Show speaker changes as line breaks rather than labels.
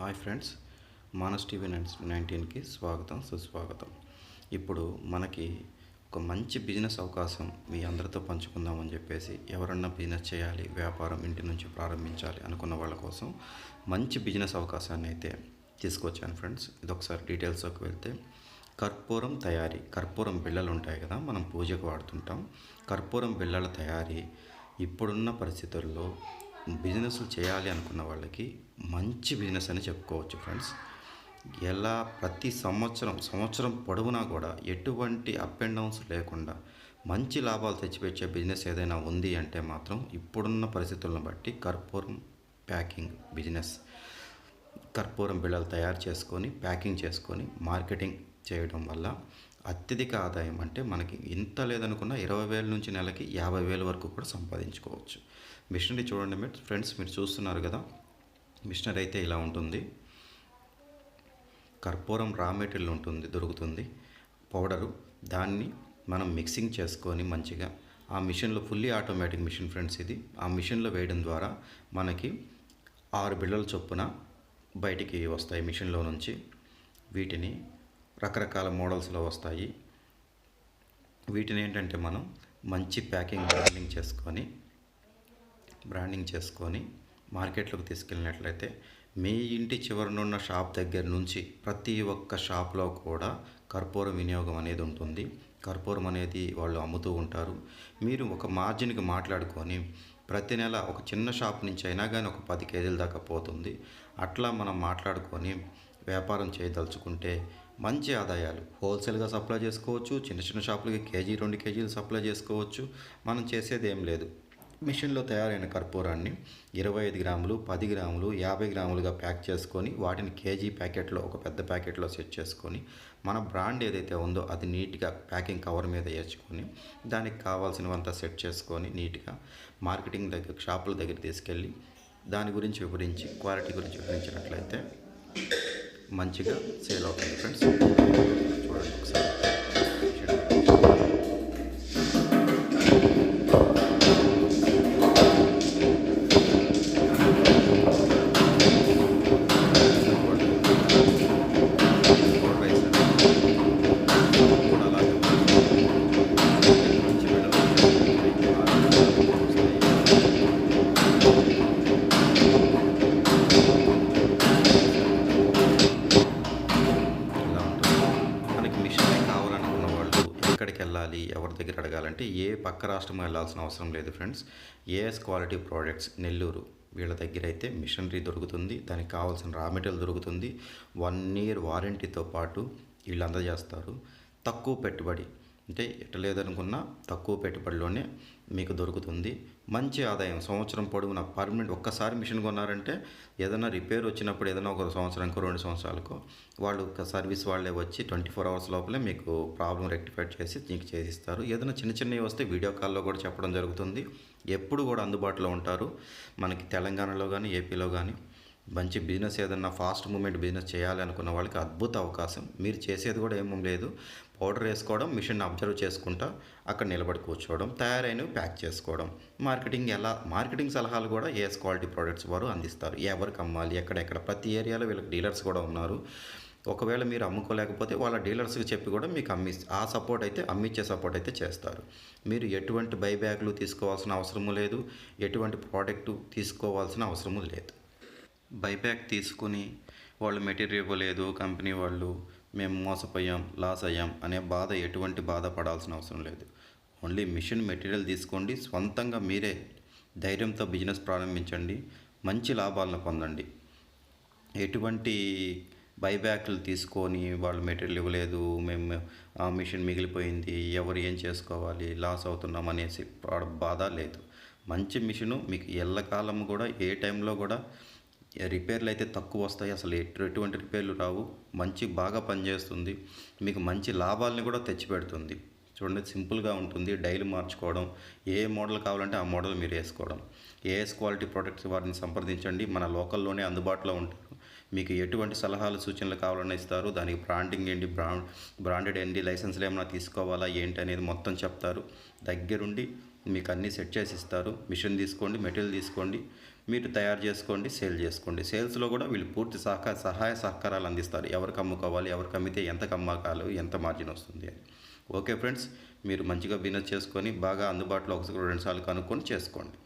Hi friends Manas TV నైన్టీన్కి స్వాగతం సుస్వాగతం. ఇప్పుడు మనకి ఒక మంచి బిజినెస్ అవకాశం మీ అందరితో పంచుకుందామని చెప్పేసి ఎవరన్నా బిజినెస్ చేయాలి వ్యాపారం ఇంటి నుంచి ప్రారంభించాలి అనుకున్న వాళ్ళ కోసం మంచి బిజినెస్ అవకాశాన్ని అయితే తీసుకొచ్చాను ఫ్రెండ్స్. ఇది ఒకసారి డీటెయిల్స్లోకి వెళ్తే కర్పూరం తయారీ కర్పూరం బిళ్ళలు ఉంటాయి కదా మనం పూజకు వాడుతుంటాం. కర్పూరం బిళ్ళల తయారీ ఇప్పుడున్న పరిస్థితుల్లో బిజినెస్లు చేయాలి అనుకున్న వాళ్ళకి మంచి బిజినెస్ అని చెప్పుకోవచ్చు ఫ్రెండ్స్. ఎలా ప్రతి సంవత్సరం సంవత్సరం పొడవునా కూడా ఎటువంటి అప్ అండ్ డౌన్స్ లేకుండా మంచి లాభాలు తెచ్చిపెచ్చే బిజినెస్ ఏదైనా ఉంది అంటే మాత్రం ఇప్పుడున్న పరిస్థితులను బట్టి కర్పూరం ప్యాకింగ్ బిజినెస్. కర్పూరం బిళ్ళలు తయారు చేసుకొని ప్యాకింగ్ చేసుకొని మార్కెటింగ్ చేయడం వల్ల అత్యధిక ఆదాయం అంటే మనకి ఇంత లేదనుకున్న ఇరవై వేల నుంచి నెలకి యాభై వేల వరకు కూడా సంపాదించుకోవచ్చు. మిషనరీ చూడండి మీరు. ఫ్రెండ్స్ మీరు చూస్తున్నారు కదా? మిషనరీ అయితే ఇలా ఉంటుంది. కర్పూరం రా మెటీరియల్ ఉంటుంది దొరుకుతుంది. పౌడరు. దాన్ని మనం మిక్సింగ్ చేసుకొని మంచిగా ఆ మిషన్లో ఫుల్లీ ఆటోమేటిక్ మిషన్ ఫ్రెండ్స్ ఇది. ఆ మిషన్లో వేయడం ద్వారా మనకి ఆరు బిళ్ళల చొప్పున బయటికి వస్తాయి మిషన్లో నుంచి. వీటిని రకరకాల మోడల్స్లో వస్తాయి. వీటిని ఏంటంటే మనం మంచి ప్యాకింగ్ బ్రాండింగ్ చేసుకొని బ్రాండింగ్ చేసుకొని మార్కెట్లోకి తీసుకెళ్ళినట్లయితే మీ ఇంటి చివరనున్న షాప్ దగ్గర నుంచి ప్రతి ఒక్క షాప్లో కూడా కర్పూరం వినియోగం అనేది ఉంటుంది. కర్పూరం అనేది వాళ్ళు అమ్ముతూ ఉంటారు. మీరు ఒక మార్జిన్కి మాట్లాడుకొని ప్రతి నెల ఒక చిన్న షాప్ నుంచి అయినా కానీ ఒక పది కేజీల దాకా పోతుంది. అట్లా మనం మాట్లాడుకొని వ్యాపారం చేయదలుచుకుంటే మంచి ఆదాయాలు. హోల్సేల్గా సప్లై చేసుకోవచ్చు. చిన్న చిన్న షాపులకి కేజీ రెండు కేజీలు సప్లై చేసుకోవచ్చు. మనం చేసేది ఏం లేదు. మిషన్లో తయారైన కర్పూరాన్ని ఇరవై ఐదు గ్రాములు పది గ్రాములు యాభై గ్రాములుగా ప్యాక్ చేసుకొని వాటిని కేజీ ప్యాకెట్లో ఒక పెద్ద ప్యాకెట్లో సెట్ చేసుకొని మన బ్రాండ్ ఏదైతే ఉందో అది నీట్గా ప్యాకింగ్ కవర్ మీద వేసుకొని దానికి కావాల్సినవంతా సెట్ చేసుకొని నీట్గా మార్కెటింగ్ దగ్గర షాపుల దగ్గర తీసుకెళ్ళి దాని గురించి వివరించి క్వాలిటీ గురించి వివరించినట్లయితే మంచిగా సేల్ అవుతుంది ఫ్రెండ్స్. చూడండి ఒకసారి. వెళ్ళాలి ఎవరి దగ్గర అడగాలంటే ఏ పక్క రాష్ట్రం వెళ్ళాల్సిన అవసరం లేదు friends. AS quality products Nellore వీళ్ళ దగ్గర అయితే మిషనరీ దొరుకుతుంది దానికి కావాల్సిన రా మెటీరియల్ దొరుకుతుంది. వన్ ఇయర్ వారంటీతో పాటు వీళ్ళు అందజేస్తారు. తక్కువ పెట్టుబడి అంటే ఎట్ట లేదనుకున్నా తక్కువ పెట్టుబడిలోనే మీకు దొరుకుతుంది. మంచి ఆదాయం. సంవత్సరం పొడవునా? పర్మనెంట్ ఒక్కసారి మిషన్ కొన్నారంటే ఏదైనా రిపేర్ వచ్చినప్పుడు ఏదైనా ఒక సంవత్సరానికో రెండు సంవత్సరాలకు వాళ్ళు ఒక సర్వీస్ వాళ్ళే వచ్చి ట్వంటీ ఫోర్ అవర్స్ లోపలే మీకు ప్రాబ్లం రెక్టిఫై చేసి మీకు చేసిస్తారు. ఏదైనా చిన్న చిన్నవి వస్తే వీడియో కాల్లో కూడా చెప్పడం జరుగుతుంది. ఎప్పుడు కూడా అందుబాటులో ఉంటారు. మనకి తెలంగాణలో కానీ ఏపీలో కానీ మంచి బిజినెస్ ఏదన్నా ఫాస్ట్ మూమెంట్ బిజినెస్ చేయాలి అనుకున్న వాళ్ళకి అద్భుత అవకాశం. మీరు చేసేది కూడా ఏమీ లేదు. పౌడర్ వేసుకోవడం మిషన్ అబ్జర్వ్ చేసుకుంటా అక్కడ నిలబడి కూర్చోవడం తయారైనవి ప్యాక్ చేసుకోవడం. మార్కెటింగ్ ఎలా మార్కెటింగ్ సలహాలు కూడా ఏఎస్ క్వాలిటీ ప్రోడక్ట్స్ వారు అందిస్తారు. ఎవరికి అమ్మాలి ఎక్కడెక్కడ ప్రతి ఏరియాలో వీళ్ళకి డీలర్స్ కూడా ఉన్నారు. ఒకవేళ మీరు అమ్ముకోలేకపోతే వాళ్ళ డీలర్స్కి చెప్పి కూడా మీకు అమ్మి ఆ సపోర్ట్ అయితే అమ్మిచ్చే సపోర్ట్ అయితే చేస్తారు. మీరు ఎటువంటి బైబ్యాక్లు తీసుకోవాల్సిన అవసరము లేదు. ఎటువంటి ప్రోడక్ట్ తీసుకోవాల్సిన అవసరము లేదు. బైబ్యాక్ తీసుకుని వాళ్ళు మెటీరియల్ ఇవ్వలేదు కంపెనీ వాళ్ళు మేము మోసపోయాం లాస్ అయ్యాం అనే బాధ ఎటువంటి బాధ పడాల్సిన అవసరం లేదు. ఓన్లీ మిషన్ మెటీరియల్ తీసుకోండి సొంతంగా మీరే ధైర్యంతో బిజినెస్ ప్రారంభించండి మంచి లాభాలను పొందండి. ఎటువంటి బైబ్యాక్లు తీసుకొని వాళ్ళు మెటీరియల్ ఇవ్వలేదు మేము ఆ మిషన్ మిగిలిపోయింది ఎవరు ఏం చేసుకోవాలి లాస్ అవుతున్నాం అనేసి బాధ లేదు. మంచి మిషను మీకు ఎల్లకాలం కూడా ఏ టైంలో కూడా రిపేర్లు అయితే తక్కువ వస్తాయి. అసలు ఎటు- ఎటువంటి రిపేర్లు రావు. మంచి బాగా పనిచేస్తుంది. మీకు మంచి లాభాలని కూడా తెచ్చిపెడుతుంది. చూడండి సింపుల్గా ఉంటుంది. డైలీ మార్చుకోవడం ఏ మోడల్ కావాలంటే ఆ మోడల్ మీరు వేసుకోవడం. ఏఎస్ క్వాలిటీ ప్రొడక్ట్స్ వారిని సంప్రదించండి. మన లోకల్లోనే అందుబాటులో ఉంటారు. మీకు ఎటువంటి సలహాలు సూచనలు కావాలన్నా ఇస్తారు. దానికి బ్రాండింగ్ ఏంటి బ్రాండ్ బ్రాండెడ్ ఏంటి లైసెన్స్లు ఏమైనా తీసుకోవాలా ఏంటి అనేది మొత్తం చెప్తారు. దగ్గరుండి మీకు అన్నీ సెట్ చేసి ఇస్తారు. మిషన్ తీసుకోండి మెటీరియల్ తీసుకోండి మీరు తయారు చేసుకోండి సేల్ చేసుకోండి. సేల్స్లో కూడా వీళ్ళు పూర్తి సహకార సహాయ సహకారాలు అందిస్తారు. ఎవరికి అమ్ముకోవాలి ఎవరికి అమ్మితే ఎంత అమ్మకాలు ఎంత మార్జిన్ వస్తుంది అని. ఓకే ఫ్రెండ్స్ మీరు మంచిగా బిజినెస్ చేసుకొని బాగా అందుబాటులో ఒకసారి రెండుసార్లు కనుక్కొని చేసుకోండి.